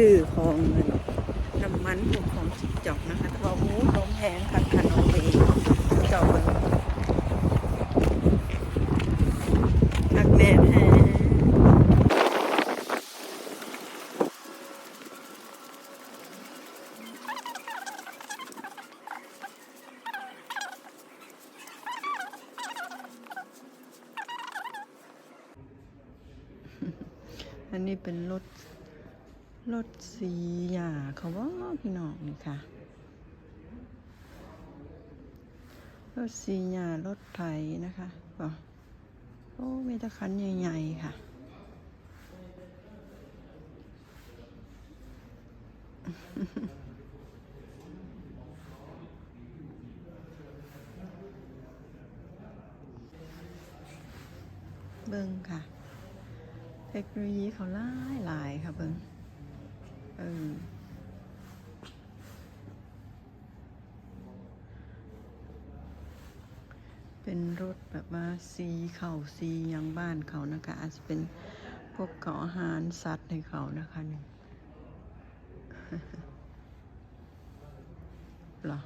ซื้อของเงินน้ำมันพวกของจิบจอกนะคะแต่ว่าโอ้ลมแหงค่ะคันเอาไปจ้าเบิ่งหักแน่แอันนี้เป็นรถ รถสีหยาเขาว่าพี่น้องนี่ค่ะ รถสีหยารถไถนะคะโอ้มีตะคันใหญ่ๆค่ะเบิ้งค่ะ เทคโนโลยีเขาหลายหลายค่ะเบิ้งเออ เป็นรถแบบว่าซีเขาซียังบ้านเขานะคะ อาจจะเป็นพวกเกาอาหารสัตว์ในเขานะคะนี่เหรอ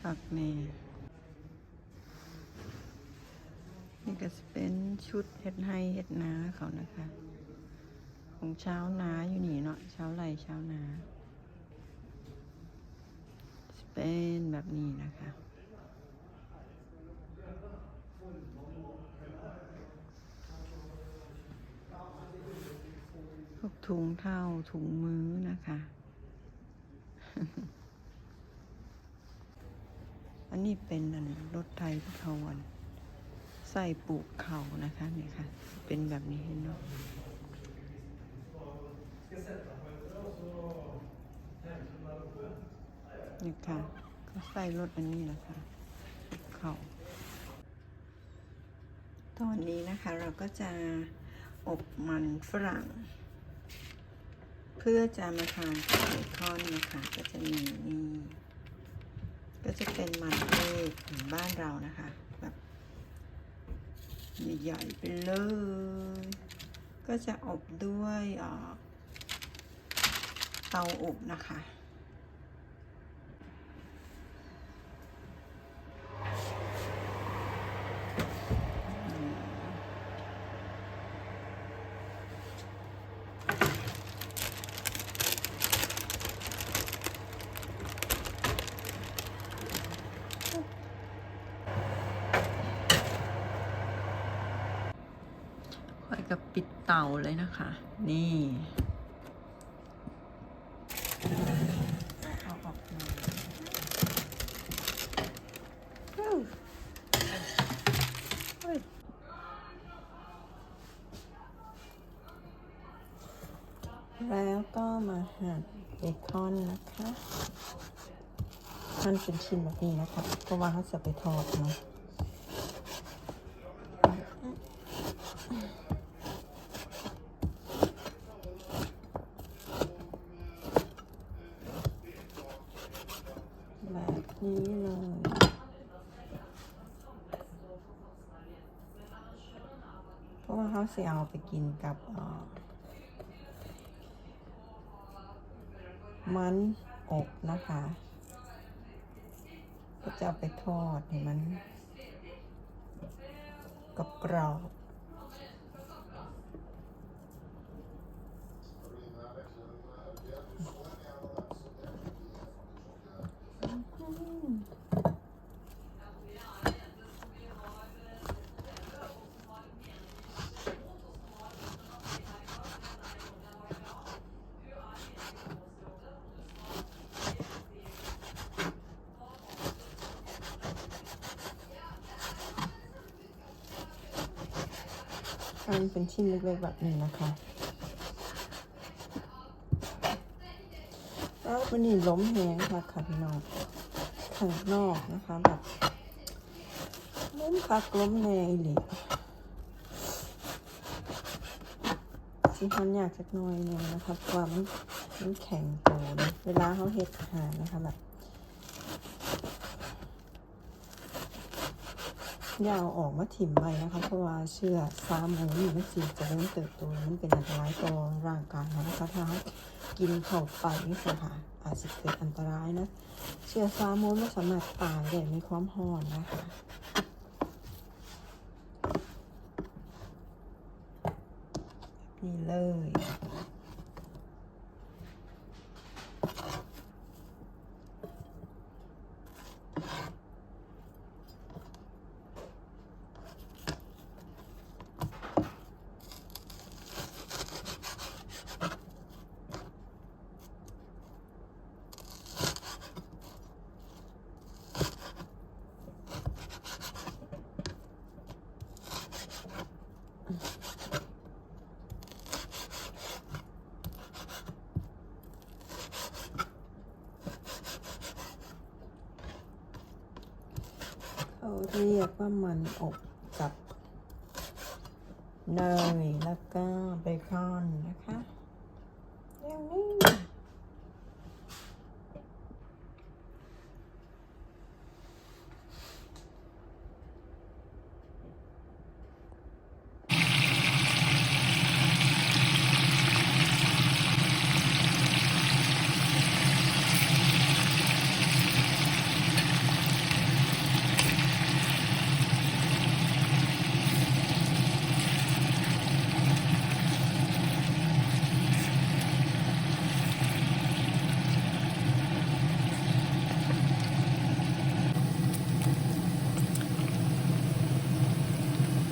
คักแน่นี่ก็จะเป็นชุดเฮ็ดให้เฮ็ดนาเขานะคะ ของเช้านาอยู่นี่เนาะเช้าไรเช้านา เป็นแบบนี้นะคะ พวกถุงเท้าถุงมือนะคะ อันนี้เป็นอันรถไทยที่เขาวันใส่ปลูกเขานะคะเนี่ยค่ะ เป็นแบบนี้เห็นเนาะ นี่ค่ะก็ใส่รถอันนี้แหละคะเขาตอนนี้นะคะเราก็จะอบมันฝรั่ง เพื่อจะมาทานกับเบคอนนะคะก็จะมีนี่ ก็จะเป็นมันเทศเหมือนบ้านเรานะคะแบบใหญ่ๆไปเลย ก็จะอบด้วยเตาอบนะคะ ค่อย กับปิดเตาเลยนะคะ นี่เอาออกมาแล้วก็มาหั่นเบคอนนะคะหั่นเป็นชิ้นแบบนี้นะคะ เพราะว่าเขาจะไปทอดเนาะ ว่าเขาเสียเอาไปกินกับมันอบนะคะ ก็จะไปทอดให้มันกับกรอบ เป็นชิ้นเล็กๆแบบนี้นะคะแล้ววันนี้ล้มแหงค่ะค่ะพี่น้องข้างนอกนะคะแบบล้มคักล้มแหงอีหลีสิทันอยากสักหน่อยหนึงนะคะเพราะว่ามันมันแข็งตนะเวลาเขาเฮ็ดอาหารนะคะแบบ ย่าเอาออกมาถิ่มไปนะคะเพราะว่าเชื่อซาหมูนี่มันสีจะเริ่มเติบโตมันเป็นอันตรายต่อร่างกายนะคะถ้ากินเข้าไปนี่สิค่ะอาจจะเกิดอันตรายนะ เชื่อซาหมูไม่สามารถตายได้ในความร้อนนะคะนี่เลย เรียกว่ามันอบกับเนยแล้วก็เบคอนนะคะเดี๋ยวนี้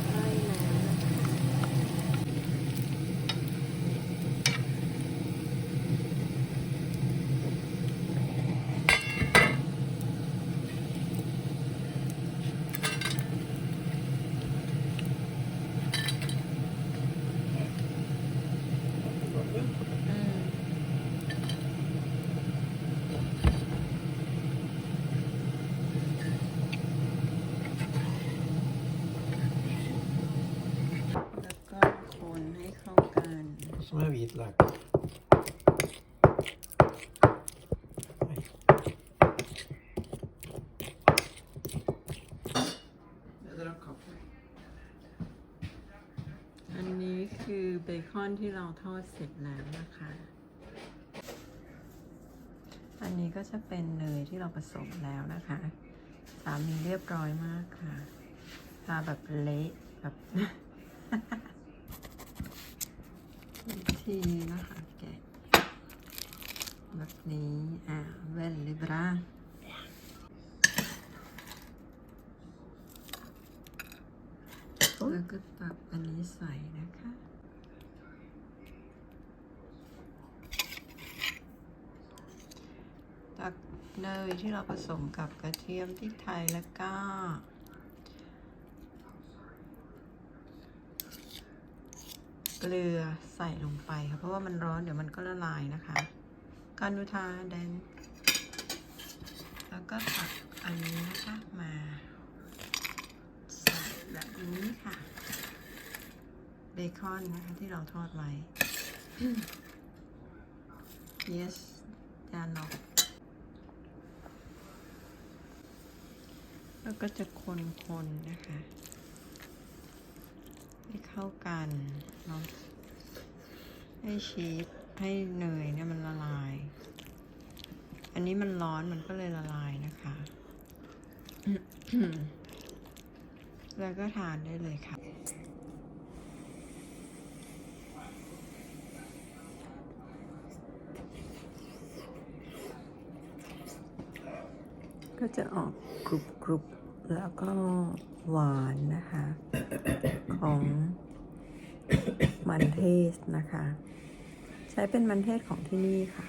ได้แล้วนะคะอืม แล้วก็คนให้เข้ากัน Som är vitlök. อันนี้คือเบคอนที่เราทอดเสร็จแล้วนะคะ อันนี้ก็จะเป็นเนยที่เราผสมแล้วนะคะ สามีเรียบร้อยมากค่ะทาแบบเละแบบ ธีนะคะแกะแบบนี้ อ่าเวลลิบราแล้วก็ตักอันนี้ใส่นะคะตักเนยที่เราผสมกับกระเทียมพริกไทยแล้วก็ เกลือใส่ลงไปค่ะ เพราะว่ามันร้อนเดี๋ยวมันก็ละลายนะคะกานูทาแดงแล้วก็ตักอันนี้นะคะมาใส่แบบนี้ค่ะเบคอนนะคะที่เราทอดไว้ yes จานนาะแล้วก็จะคนๆนะคะ ให้เข้ากันเนาะให้ชีสให้เนยเนี่ยมันละลาย อันนี้มันร้อนมันก็เลยละลายนะคะ แล้วก็ทานได้เลยค่ะก็จะออกกรุบกรุบๆ แล้วก็หวานนะคะ ของมันเทศนะคะ ใช้เป็นมันเทศของที่นี่ค่ะ